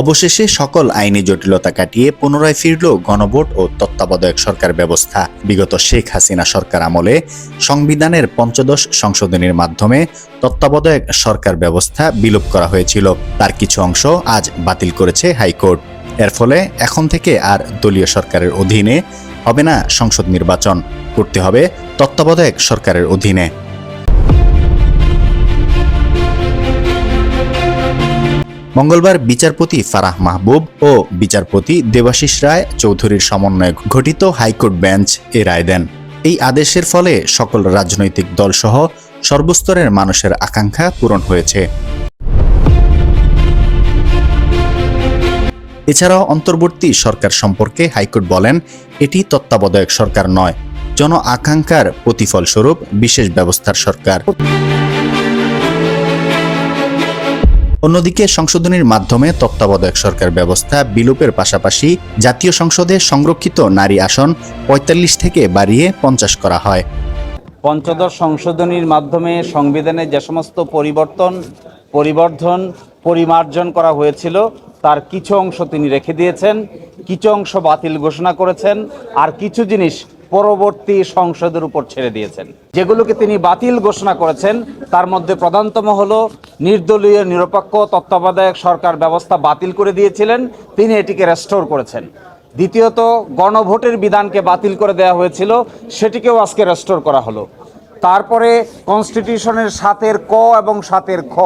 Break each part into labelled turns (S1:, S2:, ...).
S1: অবশেষে সকল আইনি জটিলতা কাটিয়ে পুনরায় ফিরল গণভোট ও তত্ত্বাবধায়ক সরকার ব্যবস্থা। বিগত শেখ হাসিনা সরকার আমলে সংবিধানের পঞ্চদশ সংশোধনীর মাধ্যমে তত্ত্বাবধায়ক সরকার ব্যবস্থা বিলোপ করা হয়েছিল। তার কিছু অংশ আজ বাতিল করেছে হাইকোর্ট। এর ফলে এখন থেকে আর দলীয় সরকারের অধীনে হবে না সংসদ নির্বাচন। করতে হবে তত্ত্বাবধায়ক সরকারের অধীনে। মঙ্গলবার বিচারপতি ফারাহ মাহবুব ও বিচারপতি দেবাশিস রায় চৌধুরীর সমন্বয়ে গঠিত হাইকোর্ট বেঞ্চ এ রায় দেন। এই আদেশের ফলে সকল রাজনৈতিক দলসহ সর্বস্তরের মানুষের আকাঙ্ক্ষা পূরণ হয়েছে। এছাড়াও অন্তর্বর্তী সরকার সম্পর্কে হাইকোর্ট বলেন, এটি তত্ত্বাবধায়ক সরকার নয়। জন আকাঙ্ক্ষার প্রতিফলস্বরূপ বিশেষ ব্যবস্থার সরকার। অন্যদিকে সংশোধনীর মাধ্যমে তত্ত্বাবধায়ক সরকার ব্যবস্থা বিলোপের পাশাপাশি জাতীয় সংসদে সংরক্ষিত নারী আসন ৪৫ থেকে বাড়িয়ে পঞ্চাশ করা হয়।
S2: পঞ্চদশ সংশোধনীর মাধ্যমে সংবিধানে যে সমস্ত পরিবর্তন, পরিবর্ধন, পরিমার্জন করা হয়েছিল, তার কিছু অংশ তিনি রেখে দিয়েছেন, কিছু অংশ বাতিল ঘোষণা করেছেন, আর কিছু জিনিস পরবর্তী সংসদের উপর ছেড়ে দিয়েছেন। যেগুলোকে তিনি বাতিল ঘোষণা করেছেন, তার মধ্যে প্রধানতম হল নির্দলীয় নিরপেক্ষ তত্ত্বাবধায়ক সরকার ব্যবস্থা বাতিল করে দিয়েছিলেন, তিনি এটিকে রেস্টোর করেছেন। দ্বিতীয়ত, গণভোটের বিধানকে বাতিল করে দেওয়া হয়েছিল, সেটিকেও আজকে রেস্টোর করা হলো। তারপরে কনস্টিটিউশনের সাতের ক এবং সাতের খ,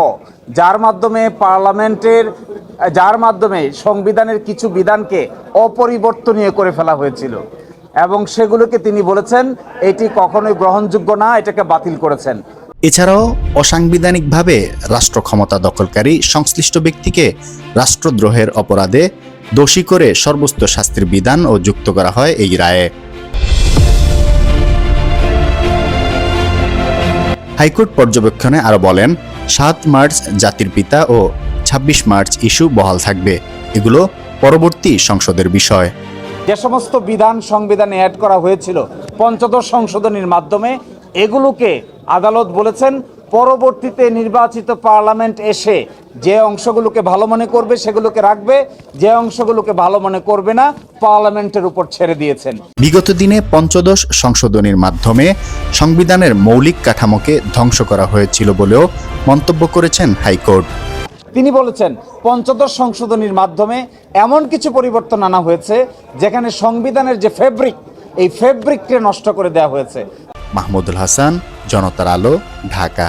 S2: যার মাধ্যমে পার্লামেন্টের, যার মাধ্যমে সংবিধানের কিছু বিধানকে অপরিবর্তনীয় করে ফেলা হয়েছিল। এবং সেগুলোকে তিনি বলেছেন, এটি কখনোই গ্রহণযোগ্য না, এটাকে বাতিল করেছেন।
S1: এছাড়াও, অসাংবিধানিকভাবে রাষ্ট্র ক্ষমতা দখলকারী সংশ্লিষ্ট ব্যক্তিকে রাষ্ট্রদ্রোহের অপরাধে দোষী করে সর্বোচ্চ শাস্তির বিধান ও যুক্ত করা হয় এই রায়ে। হাইকোর্ট পর্যবেক্ষণে আরও বলেন, সাত মার্চ জাতির পিতা ও ২৬ মার্চ ইস্যু বহাল থাকবে। এগুলো পরবর্তী সংসদের বিষয়।
S2: যে সমস্ত বিধান সংবিধানে অ্যাড করা হয়েছিল পঞ্চদশ সংশোধনীর মাধ্যমে, এগুলোকে আদালত বলেছেন পরবর্তীতে নির্বাচিত পার্লামেন্ট এসে যে অংশগুলোকে ভালো মনে করবে সেগুলোকে রাখবে, যে অংশগুলোকে ভালো মনে করবে না পার্লামেন্টের উপর ছেড়ে দিয়েছেন।
S1: বিগত দিনে পঞ্চদশ সংশোধনীর মাধ্যমে সংবিধানের মৌলিক কাঠামোকে ধ্বংস করা হয়েছিল বলেও মন্তব্য করেছেন হাইকোর্ট।
S2: তিনি বলেছেন, পঞ্চদশ সংশোধনীর মাধ্যমে এমন কিছু পরিবর্তন আনা হয়েছে, যেখানে সংবিধানের যে ফেব্রিক এই ফেব্রিককে নষ্ট করে দেওয়া হয়েছে।
S1: মাহমুদুল হাসান, জনতার আলো, ঢাকা।